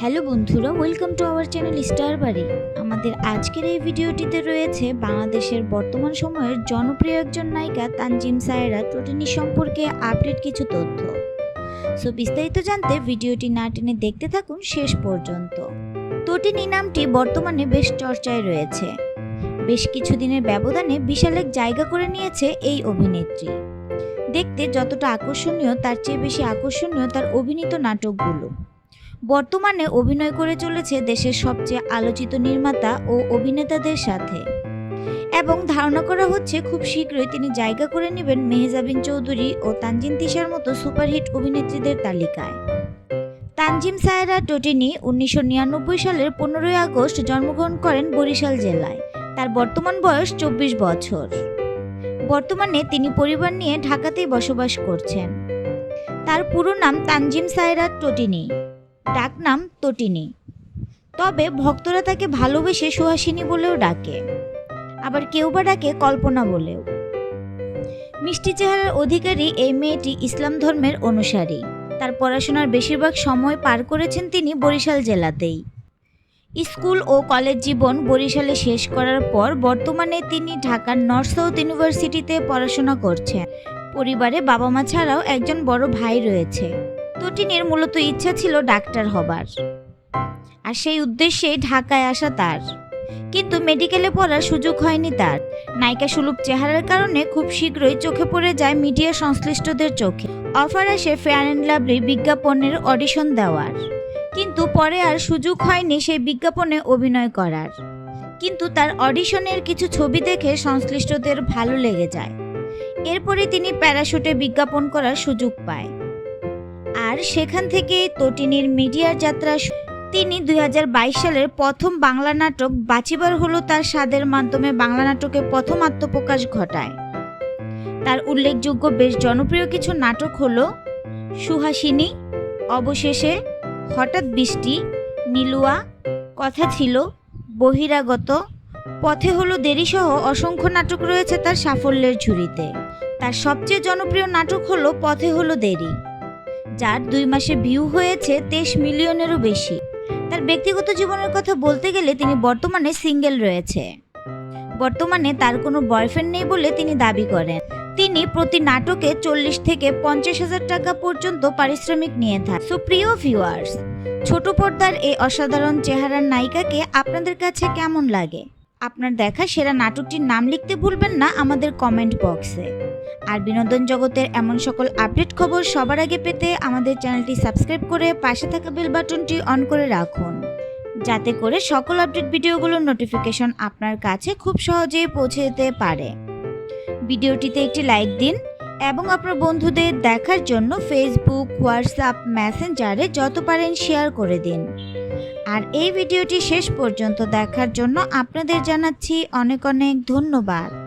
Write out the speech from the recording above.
Hello বন্ধুরা welcome to our channel star বাড়ি আমাদের আজকের এই ভিডিওটিতে রয়েছে বাংলাদেশের বর্তমান সময়ের জনপ্রিয় একজন নায়িকা তানজিম সায়রা টোটেনি সম্পর্কে আপডেট কিছু তথ্য। সো বিস্তারিত জানতে ভিডিওটি না টেনে দেখতে থাকুন শেষ পর্যন্ত। তটিনী নামটি বর্তমানে বেশ চর্চায় রয়েছে। বেশ কিছুদিনের ব্যবধানে বিশাল এক জায়গা করে নিয়েছে এই অভিনেত্রী। দেখতে যতটা আকর্ষণীয়, তার চেয়ে বেশি আকর্ষণীয় তার অভিনীত নাটকগুলো। বর্তমানে অভিনয় করে চলেছে দেশের সবচেয়ে আলোচিত নির্মাতা ও অভিনেতাদের সাথে। এবং ধারণা করা হচ্ছে খুব শীঘ্রই তিনি জায়গা করে নেবেন মেহজাবিন চৌধুরী ও তানজিন তিশার মতো সুপারহিট অভিনেত্রীদের তালিকায়। তানজিম সায়রা টোটিনি উনিশশো নিরানব্বই সালের পনেরোই আগস্ট জন্মগ্রহণ করেন বরিশাল জেলায়। তার বর্তমান বয়স চব্বিশ বছর। বর্তমানে তিনি পরিবার নিয়ে ঢাকাতেই বসবাস করছেন। তার পুরো নাম তানজিম সায়রা টোটিনি। ডাকনাম তটিনী। তবে ভক্তরা তাকে ভালোবেসে সুহাসিনী বলেও ডাকে। আবার কেউ বা ডাকে কল্পনা বলেও। মিষ্টি চেহারার অধিকারী এই মেয়েটি ইসলাম ধর্মের অনুসারী। তার পড়াশোনার বেশিরভাগ সময় পার করেছেন তিনি বরিশাল জেলাতেই। স্কুল ও কলেজ জীবন বরিশালে শেষ করার পর বর্তমানে তিনি ঢাকার নর্থ সাউথ ইউনিভার্সিটিতে পড়াশোনা করছেন। পরিবারে বাবা মা ছাড়াও একজন বড় ভাই রয়েছে। তটিনের মূলত ইচ্ছা ছিল ডাক্তার হবার। আর সেই উদ্দেশ্যে ঢাকায় আসা তার। কিন্তু মেডিকেলে পড়ার সুযোগ হয়নি তার। নায়িকা সুলুক চেহারার কারণে খুব শীঘ্রই চোখে পড়ে যায় মিডিয়া সংশ্লিষ্টদের চোখে। অফার আসে ফেয়ার অ্যান্ড লাভলি বিজ্ঞাপনের অডিশন দেওয়ার। কিন্তু পরে আর সুযোগ হয়নি সেই বিজ্ঞাপনে অভিনয় করার। কিন্তু তার অডিশনের কিছু ছবি দেখে সংশ্লিষ্টদের ভালো লেগে যায়। এরপরে তিনি প্যারাশুটে বিজ্ঞাপন করার সুযোগ পায়। আর সেখান থেকে তটিনীর মিডিয়ার যাত্রা তিনি দুই হাজার বাইশ সালের প্রথম বাংলা নাটক বাঁচিবার হলো তার স্বাদের মাধ্যমে বাংলা নাটকে প্রথম আত্মপ্রকাশ ঘটায়। তার উল্লেখযোগ্য বেশ জনপ্রিয় কিছু নাটক হলো সুহাসিনী, অবশেষে হঠাৎ বৃষ্টি নীলুয়া কথা ছিল, বহিরাগত, পথে হলো দেরিসহ অসংখ্য নাটক রয়েছে তার সাফল্যের ঝুড়িতে। তার সবচেয়ে জনপ্রিয় নাটক হলো পথে হলো দেরি। যার দুই মাসে ভিউ হয়েছে তেইশ মিলিয়নেরও বেশি। তার ব্যক্তিগত জীবনের কথা বলতে গেলে তিনি বর্তমানে সিঙ্গেল রয়েছে। বর্তমানে তার কোনো বয়ফ্রেন্ড নেই বলে তিনি দাবি করেন। তিনি প্রতি নাটকে চল্লিশ থেকে পঞ্চাশ হাজার টাকা পর্যন্ত পারিশ্রমিক নিয়ে থাকেন। সো প্রিয় ভিউয়ার্স, ছোট পর্দার এই অসাধারণ চেহারার নায়িকাকে আপনাদের কাছে কেমন লাগে? আপনার দেখা সেরা নাটকটির নাম লিখতে ভুলবেন না আমাদের কমেন্ট বক্সে। আর বিনোদন জগতের এমন সকল আপডেট খবর সবার আগে পেতে আমাদের চ্যানেলটি সাবস্ক্রাইব করে পাশে থাকা বেল বাটনটি অন করে রাখুন। যাতে করে সকল আপডেট ভিডিওগুলোর নোটিফিকেশন আপনার কাছে খুব সহজেই পৌঁছে যেতে পারে। ভিডিওটিতে একটি লাইক দিন এবং আপনার বন্ধুদের দেখার জন্য ফেসবুক হোয়াটসঅ্যাপ মেসেঞ্জারে যত পারেন শেয়ার করে দিন। আর এই ভিডিওটি শেষ পর্যন্ত দেখার জন্য আপনাদের জানাচ্ছি অনেক অনেক ধন্যবাদ।